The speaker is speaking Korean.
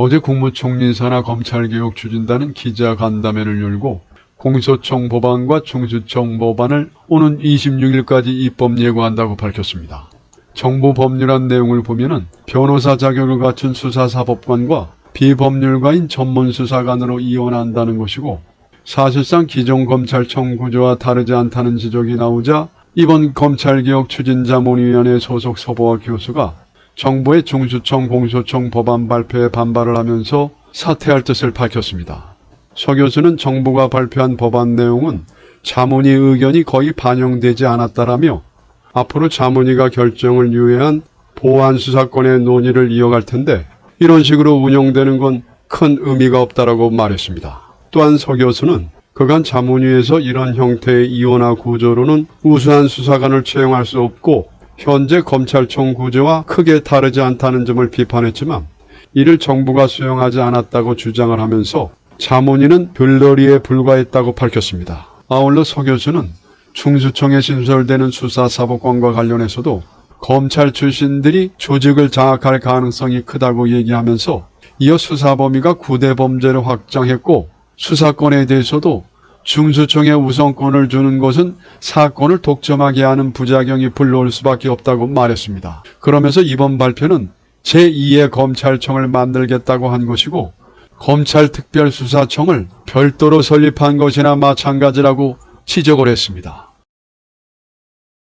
어제 국무총리 산하 검찰개혁 추진단은 기자간담회를 열고 공소청 법안과 중수청 법안을 오는 26일까지 입법 예고한다고 밝혔습니다. 정부 법률안 내용을 보면은 변호사 자격을 갖춘 수사사법관과 비법률가인 전문수사관으로 이원한다는 것이고 사실상 기존 검찰청 구조와 다르지 않다는 지적이 나오자 이번 검찰개혁 추진자문위원회 소속 서보아 교수가 정부의 중수청 공소청 법안 발표에 반발을 하면서 사퇴할 뜻을 밝혔습니다. 서 교수는 정부가 발표한 법안 내용은 자문위 의견이 거의 반영되지 않았다라며 앞으로 자문위가 결정을 유예한 보안 수사권의 논의를 이어갈 텐데 이런 식으로 운영되는 건 큰 의미가 없다라고 말했습니다. 또한 서 교수는 그간 자문위에서 이런 형태의 이원화 구조로는 우수한 수사관을 채용할 수 없고 현재 검찰청 구조와 크게 다르지 않다는 점을 비판했지만 이를 정부가 수용하지 않았다고 주장을 하면서 자문위는 별놀이에 불과했다고 밝혔습니다. 아울러 서 교수는 중수청에 신설되는 수사사법관과 관련해서도 검찰 출신들이 조직을 장악할 가능성이 크다고 얘기하면서 이어 수사 범위가 구대 범죄를 확정했고 수사권에 대해서도 중수청에 우선권을 주는 것은 사건을 독점하게 하는 부작용이 불러올 수밖에 없다고 말했습니다. 그러면서 이번 발표는 제2의 검찰청을 만들겠다고 한 것이고 검찰특별수사청을 별도로 설립한 것이나 마찬가지라고 지적을 했습니다.